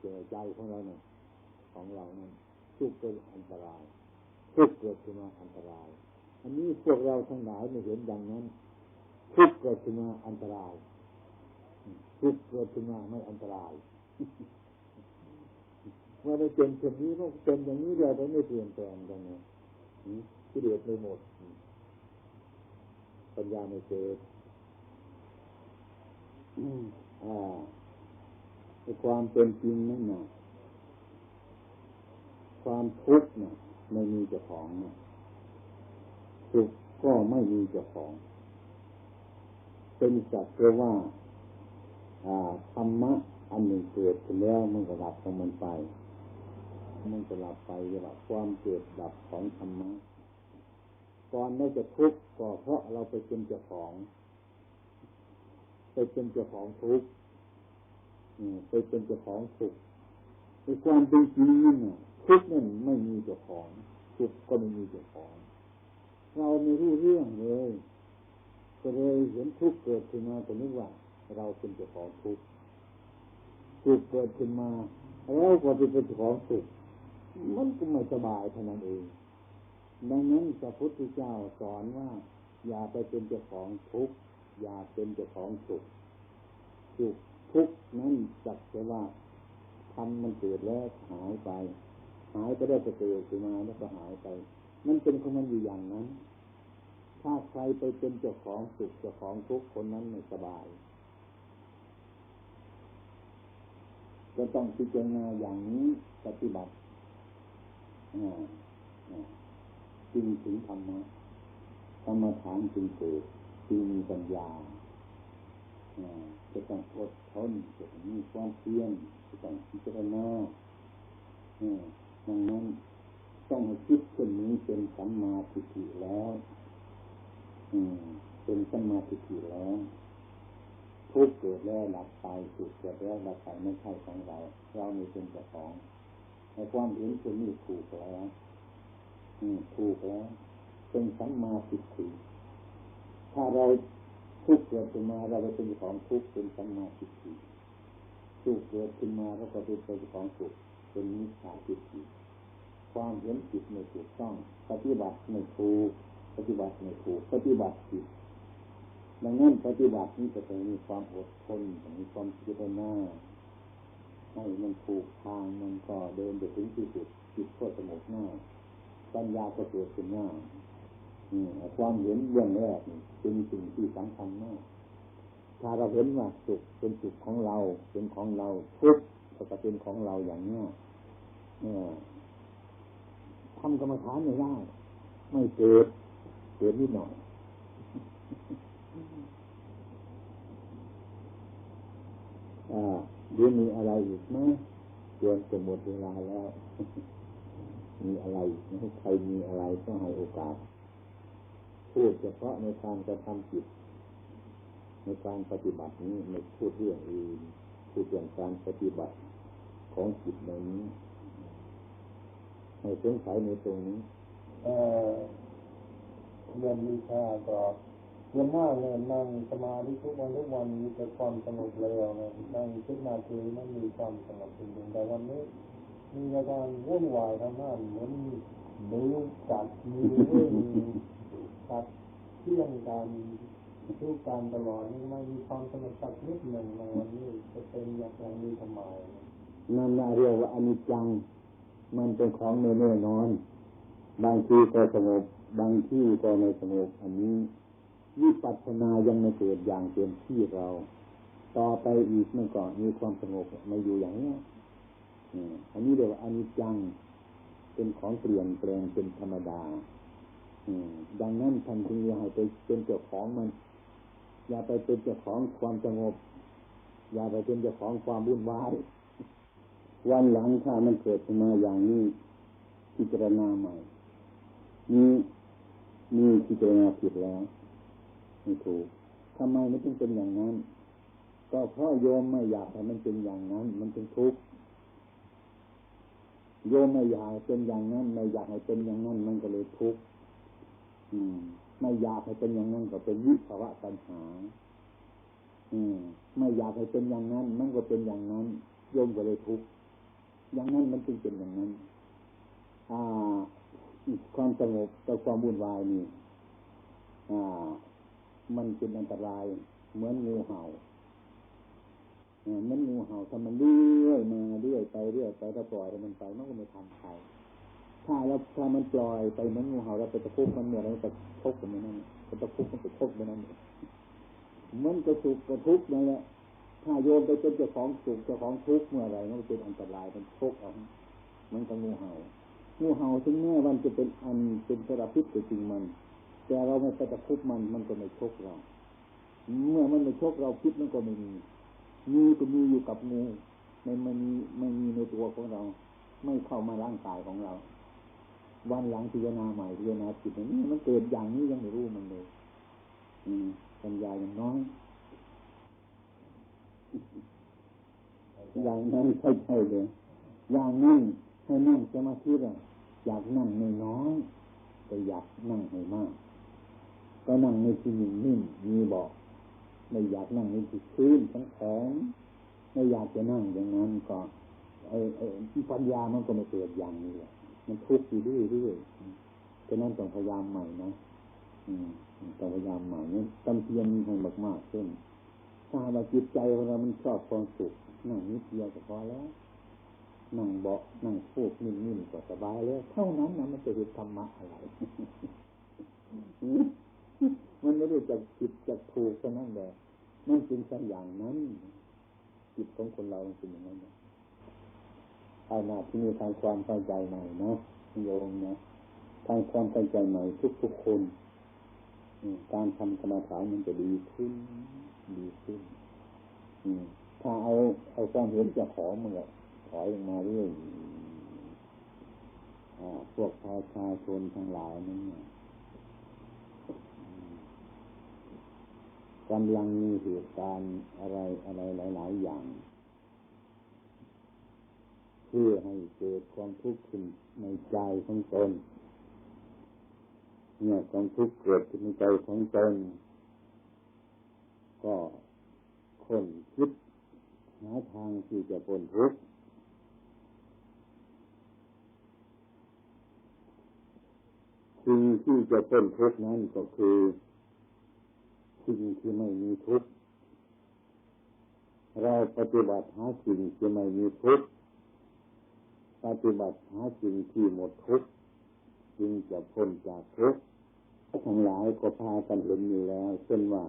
เจอใจของเราเนี่ยของเรานั้นทุกข์เป็นอันตรายทุกข์เกิดขึ้นมาอันตราย อันนี้พวกเราทั้งหลายไม่เห็นอย่างนั้นทุกข์เกิดขึ้นมาอันตรายทุกข์เกิดขึ้นมาไม่อันตรายเมื่อไม่เป็นเช่นนี้ก็เป็นอย่างนี้เราไม่เปลี่ยนแปลงกันนะที่เดือดไม่หมด ปัญญาไม่เกิดอ่า ความเป็นจริงนั่นนะความทุกข์นะไม่มีเจ้าของนะสุขก็ไม่มีเจ้าของ เป็นสัตว์เพราะว่าธรรมะอันหนึ่งเกิดขึ้นแล้วมันก็ดับของมันไป มันจะดับไปเรียกว่าความเกิดดับของธรรมะก่อนเราจะทุกข์ก็เพราะเราไปเป็นเจ้าของ ไปเป็นเจ้าของทุกข์ ไปเป็นเจ้าของสุขในความเป็นจริงนั่นทุกข์นั่นไม่มีเจ้าของสุขก็ไม่มีเจ้าของ เราไม่รู้เรื่องเลยก็เลยเห็นทุกข์เกิดขึ้นมาแต่นึกว่า เราเป็นเจ้าของทุกข์สุขเกิดขึ้นมาเราก็เป็นเจ้าของสุขมันก็ไม่สบายเท่านั้นเองดังนั้นพระพุทธเจ้าสอนว่า อย่าไปเป็นเจ้าของทุกข์อย่าเป็นเจ้าของสุขสุข ทุกนั้นจักแต่ว่าทำมันเกิดแล้วหายไป หายไปได้จะเกิดขึ้นมาแล้วก็หายไป มันเป็นของมันอยู่อย่างนั้น ถ้าใครไปเป็นเจ้าของสุขเจ้าของทุกคนนั้นไม่สบายก็ต้องพิจารณาอย่างนี้ปฏิบัติจึงถึงธรรมะธรรมฐานจึงเกิดจึงมีปัญญา จะต้องอดทนจะต้องมีความเพียรจะต้องพิจารณาดังนั้นต้องคิดเช่นนี้เป็นสัมมาทิฏฐิแล้วเป็นสัมมาทิฏฐิแล้วทุกเกิดแล้วหลับไปสุขเกิดแล้วหลับไปไม่ใช่ของเรา เราไม่เป็นเจ้าของในความเห็นเช่นนี้ถูกแล้วถูกแล้ว เป็นสัมมาทิฏฐิถ้าเรา ทุกเกิดขึ้นมาเราไปเป็นของทุกเป็นสัมมาทิฏฐิสุขเกิดขึ้นมาเราก็เป็นเป็นของสุขเป็นมิจฉาทิฏฐิความเห็นผิดไม่ถูกต้องปฏิบัติไม่ถูกปฏิบัติไม่ถูกปฏิบัติผิดดังนั้นปฏิบัตินี้จะต้องมีความอดทนมีความพิจารณาให้มันถูกทางมันก็เดินไปถึงที่สุดจิตก็สงบหน้าปัญญาก็เกิดขึ้นหน้า ความเห็นเบื้องแรกเป็นสิ่งที่สำคัญมาก ถ้าเราเห็นว่าสุขเป็นสุขของเรา เป็นของเราทุกข์ก็เป็นของเราอย่างนี้ทำกรรมฐานไม่ได้ ไม่เกิด เกิดนิดหน่อยอ่าเดี๋ยวมีอะไรอีกไหมเกินจะหมดเวลาแล้ว มีอะไรให้ใครมีอะไรก็ให้โอกาส พูดเฉพาะในการกระทำจิต ในการปฏิบัตินี้ไม่พูดเรื่องอื่นพูดเรื่องการปฏิบัติของจิตในนี้ให้สงสัยในตรงนี้เออเรียนวิชาก็เรียนมากเลยนั่งสมาธิทุกวันทุกวันมีแต่ความสงบเลยนะนั่งทุกนาทีไม่มีความสงบจริงแต่วันนี้มีอาการวุ่นวายทางนั้นเหมือนมือจัดมือเรื่อง ตัดเที่ยงการทุกการตลอดนี่ไม่มีความสงบสักนิดหนึ่งในวันนี้จะเป็นอย่างนี้ทำไมนั่นเรียกว่าอนิจจัง มันเป็นของไม่แน่นอน บางทีก็สงบบางที่ก็ไม่สงบอันนี้วิปัสสนายังไม่เกิดอย่างเต็มที่เรา ต่อไปอีกมันก็มีความสงบมาอยู่อย่างนี้อันนี้เรียกว่าอนิจจัง เป็นของเปลี่ยนแปลงเป็นธรรมดา ดังนั้นท่านจึงอย่าให้ไปเป็นเจ้าของมัน อย่าไปเป็นเจ้าของความสงบ อย่าไปเป็นเจ้าของความวุ่นวายวันหลังถ้ามันเกิดขึ้นมาอย่างนี้พิจารณาใหม่นี่นี่พิจารณาผิดแล้วไม่ถูกทำไมมันจึงเป็นอย่างนั้น ก็เพราะโยมไม่อยากให้มันเป็นอย่างนั้น มันเป็นทุกข์โยมไม่อยากเป็นอย่างนั้นไม่อยากให้เป็นอย่างนั้น มันก็เลยทุกข์ ไม่อยากให้เป็นอย่างนั้นก็เป็นวิภาวะปัญหา อืม ไม่อยากให้เป็นอย่างนั้น มันก็เป็นอย่างนั้นโยมก็เลยทุกข์อย่างนั้นมันจึงเป็นอย่างนั้น อ่าความสงบกับความวุ่นวายนี่อ่า มันเป็นอันตราย เหมือนงูเห่ามันงูเห่าถ้ามันเรื่อยมาเรื่อยไปเรื่อยไปถ้าปล่อยมันไปมันก็ไม่ทำใคร ถ้าเราถ้ามันปล่อยไปมือนงูเห่าเราไปตะคุบมันเมื่อไรจะทกมันนั่นจะตะคุบมันจะทกมันนั่นมันจะสุกกระทุกนั่นแหละถ้าโยนไปเป็นเจ้าของสุกเจ้าของทุกเมื่อไรมันเป็นอันตรายมันทุกเอามันก็งูเห่างูเห่าถึงแม้มันจะเป็นอันเป็นสารพิษแต่จริงมัน แต่เราไม่ไปตะคุบมันมันก็ไม่ชกข์เรา เมื่อมันไม่ชกข์เราพิษมันก็ไม่มีงูก็มีอยู่กับงูไม่ไม่มีไม่มีในตัวของเรา ไม่เข้ามาร่างกายของเรา วันหลังพิจารณาใหม่พิจารณาจิตนี้มันเกิดอย่างนี้ยังไม่รู้มันเลยอืปัญญาอย่างน้อยอย่างนั้นใช่ใช่เลยอย่างนั่งให้นั่งสมาธิอะอยากนั่งในน้อยแต่อยากนั่งให้มาก ก็นั่งในที่นิ่งนิ่งมีบอกไม่อยากนั่งในที่ชื้นทั้งแข็งไม่อยากจะนั่งอย่างนั้นก็ไอ้ไอ้ปัญญามันก็ไม่เกิดอย่างนี้แหละ มันทุกข์อยู่เรื่อยเรื่อยฉะนั้นต้องพยายามใหม่นะต้องพยายามใหม่เนี่ยตำเพียนให้มากๆขึ้นถ้าว่าจิตใจของเรามันชอบความสุขนั่งนิดเดียวก็พอแล้วนั่งเบานั่งฟูกนิ่มๆก็สบายแล้วเท่านั้นนะมันจะเห็นธรรมะอะไรมันไม่ได้จะผิดจะถูกเท่านั้นแหละมันเป็นสัญอย่างนั้นจิตของคนเราเป็นอย่างนั้น เอาหน้าที่มีทางความเข้าใจใหม่นะโยมนะทางความเข้าใจใหม่ทุกๆคนการทำกรรมฐานมันจะดีขึ้น ดีขึ้นถ้าเอาเอาความเห็นจะขอมันก็ถอยมาเรื่อยพวกประชาชนทั้งหลายนั้นกำลังมีเหตุการณ์อะไรอะไรหลาย ๆ อย่าง พื่อให้เกิดความทุกข์ขึ้นในใจของตนเนี่ยความทุกข์เกิดขึ้นในใจของตนก็คนคิดหาทางที่จะพ้นทุกข์สิ่งที่จะพ้นทุกข์นั้นก็คือสิ่งที่ไม่มีทุกข์เราปฏิบัติหาสิ่งที่ไม่มีทุกข์ ปฏิบัติหาสิ่งที่หมดทุกข์จึงจะพ้นจากทุกข์ทั้งหลายก็พากันเห็นอยู่แล้วเช่นว่า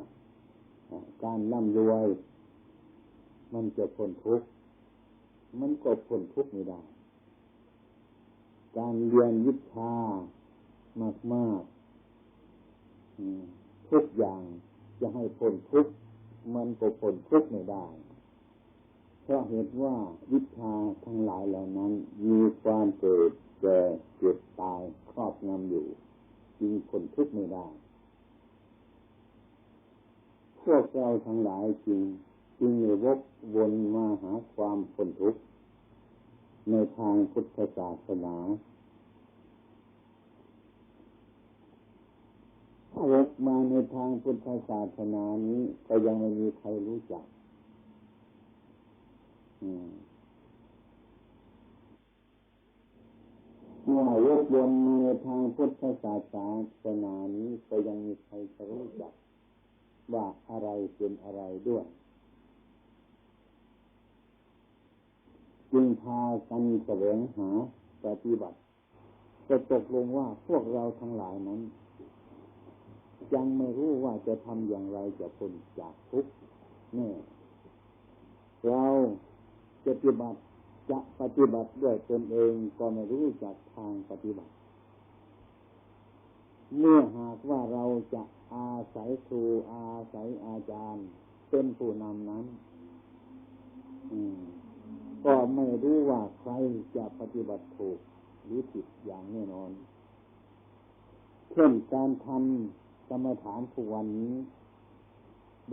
การร่ำรวย มันจะพ้นทุกข์มันก็พ้นทุกข์ไม่ได้ การเรียนวิชามากๆทุกอย่างจะให้พ้นทุกข์มันก็พ้นทุกข์ไม่ได้ เพราะเหตุว่าวิชาทั้งหลายเหล่านั้น มีความเกิดแก่เจ็บตายครอบงำอยู่จึงพ้นทุกข์ไม่ได้พวกเราทั้งหลายจึงจึงวกวนมาหาความพ้นทุกข์ในทางพุทธศาสนาวกมาในทางพุทธศาสนานี้ก็ยังไม่มีใครรู้จัก เมื่อวกวนมในทางพุทธศาสนานี้ก็ยังมีใครจะรู้จักว่าอะไรเป็นอะไรด้วย จึงพากันแสวงหาปฏิบัติจะตกลงว่าพวกเราทั้งหลายนั้น ยังไม่รู้ว่าจะทำอย่างไรจะพ้นจากทุกข์แน่เรา ปฏิบัติจะปฏิบัติด้วยตนเองก็ไม่รู้จักทางปฏิบัติ เมื่อหากว่าเราจะอาศัยครูอาศัยอาจารย์เป็นผู้นำนั้นก็ไม่รู้ว่าใครจะปฏิบัติถูกหรือผิดอย่างแน่นอนเช่นการทำกรรมฐานทุกวันนี้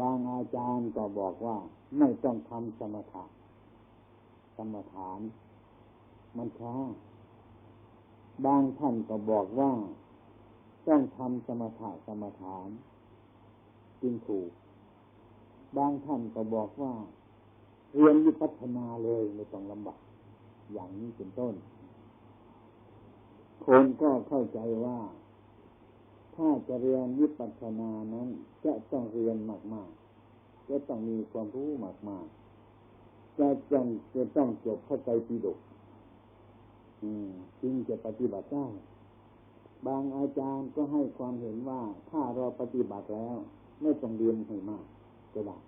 บางอาจารย์ก็บอกว่าไม่ต้องทำสมถะ รรมฐาน มันช้าบางท่านก็บอกว่า ต้องทำสมถะกรรมฐาน จึงถูก บางท่านก็บอกว่า เรียนวิปัสสนาเลยไม่ต้องลำบากอย่างนี้เป็นต้น คนก็เข้าใจว่า ถ้าจะเรียนวิปัสสนานั้น จะต้องเรียนมาก ๆ จะต้องมีความรู้มาก ๆ จะต้องจะต้องจบเข้าใจปีดกจึงจะปฏิบัติได้บางอาจารย์ก็ให้ความเห็นว่าถ้าเราปฏิบัติแล้ว ไม่ต้องเรียนให้มากก็ได้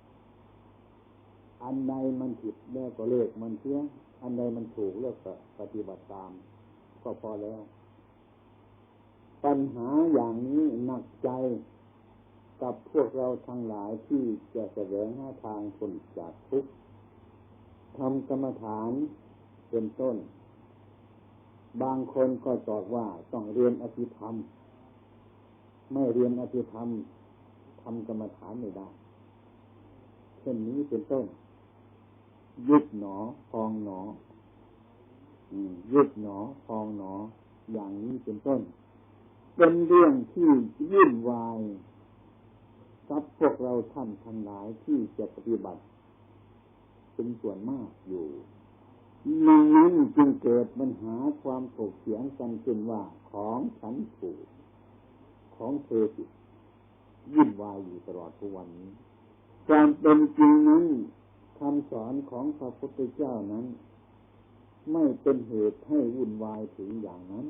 อันใดมันผิดแล้วก็เลิกมันเสียอันใดมันถูกแล้วก็ปฏิบัติตาม ก็พอแล้ว ปัญหาอย่างนี้หนักใจกับพวกเราทั้งหลายที่จะแสวงหาทางพ้นจากทุกข์ ทำกรรมฐานเป็นต้น บางคนก็ตอบว่าต้องเรียนอภิธรรม ไม่เรียนอภิธรรมทำกรรมฐานไม่ได้ เช่นนี้เป็นต้นยุบหนอพองหนอยุบหนอพองหนอ อย่างนี้เป็นต้น เป็นเรื่องที่ยื่นวายกับพวกเราท่านทั้งหลายที่จะปฏิบัติ เป็นส่วนมากอยู่ดังนั้นจึงเกิดปัญหาความถกเถียงกันขึ้นว่าของฉันถูกของเธอผิดยิ่นวายอยู่ตลอดทุกวันนี้การเป็นจริงนั้นคำสอนของพระพุทธเจ้านั้น ไม่เป็นเหตุให้วุ่นวายถึงอย่างนั้น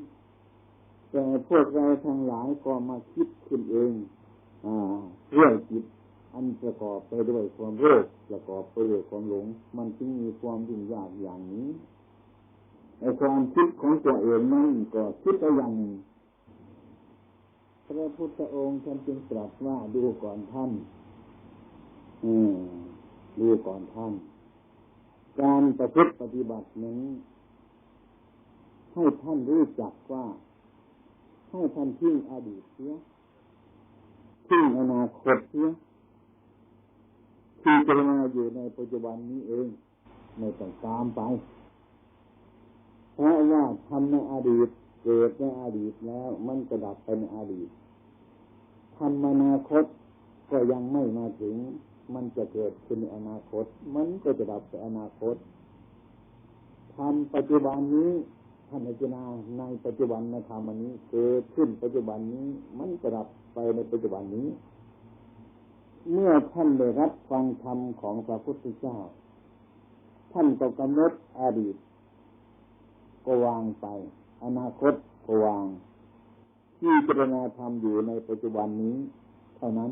แต่พวกเราทั้งหลายก็มาคิดขึ้นเองอเรื่องจิต อันประกอบไปด้วยความโลภประกอบไปด้วยความหลง มันจึงมีความยุ่งยากอย่างนี้ไอความคิดของตัวเองนั้นก็คิดไปอย่างหนึ่งพระพุทธองค์ท่านจึงตรัสว่าดูก่อนท่าน อืมดูก่อนท่าน การประพฤติปฏิบัตินั้นให้ท่านรู้จักว่า ให้ท่านทิ้งอดีตเสียทิ้งอนาคตเสีย ที่จะมาอยู่ในปัจจุบันนี้เองไม่ต้องตามไป เพราะว่าทำในอดีตเกิดในอดีตแล้ว มันกระดับไปในอดีตทำอนาคตก็ยังไม่มาถึง มันจะเกิดขึ้นในอนาคต มันก็จะดับไปอนาคตทำปัจจุบันนี้ท่านอาจารย์ในปัจจุบันในธรรมนี้ เกิดขึ้นปัจจุบันนี้ มันจะดับไปในปัจจุบันนี้ เมื่อท่านได้รับฟังธรรมของพระพุทธเจ้า ท่านก็กำหนดอดีต ก็วางไป อนาคตก็วาง ที่เจรณาธรรมอยู่ในปัจจุบันนี้ เท่านั้น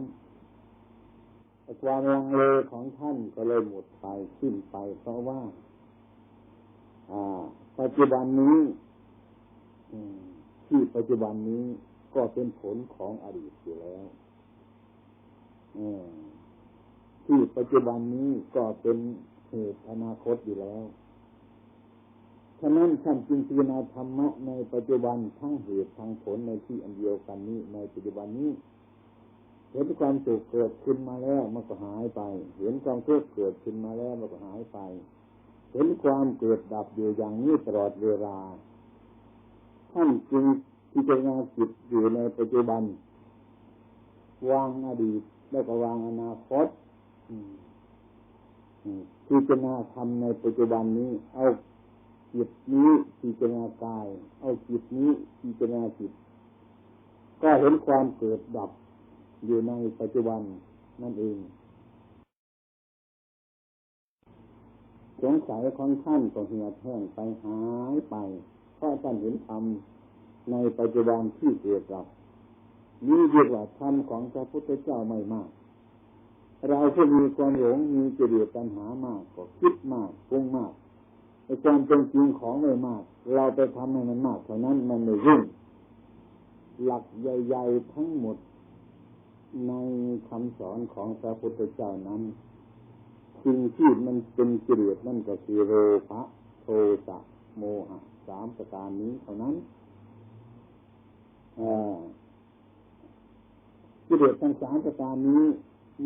ความลังเลของท่านก็เลยหมดไปสิ้นไป เพราะว่าปัจจุบันนี้ที่ปัจจุบันนี้ก็เป็นผลของอดีตอยู่แล้ว ที่ปัจจุบันนี้ก็เป็นเหตุอนาคตอยู่แล้วฉะนั้นท่านจึงพิจารณาธรรมะในปัจจุบันทั้งเหตุทั้งผลในที่อันเดียวกันนี้ในปัจจุบันนี้เห็นความสุขเกิดขึ้นมาแล้วมันก็หายไป เห็นความทุกข์เกิดขึ้นมาแล้วมันก็หายไป เห็นความเกิดดับอยู่อย่างนี้ตลอดเวลา ท่านจึงพิจารณาจิตอยู่ในปัจจุบันวางอดีต แล้วก็วางอนาคตพิจารณาทำในปัจจุบันนี้ เอาจิตนี้พิจารณากาย เอาจิตนี้พิจารณาจิต ก็เห็นความเกิดดับอยู่ในปัจจุบันนั่นเอง สงสัยของท่านก็เหี่ยแห้งไปหายไป เพราะท่านเห็นธรรมในปัจจุบันที่เกิดกับ นี่เรียกว่าธรรมของพระพุทธเจ้าไม่มาก เราที่มีความหลงมีเจริตปัญหามากก็คิดมากปรุงมากในความเป็นจริงของไม่มาก เราไปทำให้มันมากเท่านั้นมันไม่ยุ่งหลักใหญ่ๆทั้งหมด ในคำสอนของพระพุทธเจ้านั้นสิ่งที่มันเป็นกิเลสนั่นก็คือโลภะโทสะโมหะสามประการนี้เท่านั้น กิเลสทั้งสามประการนี้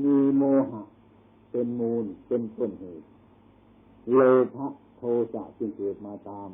มีโมหะ เป็นมูลเป็นต้นเหตุ โลภะโทสะจึงเกิดมาตาม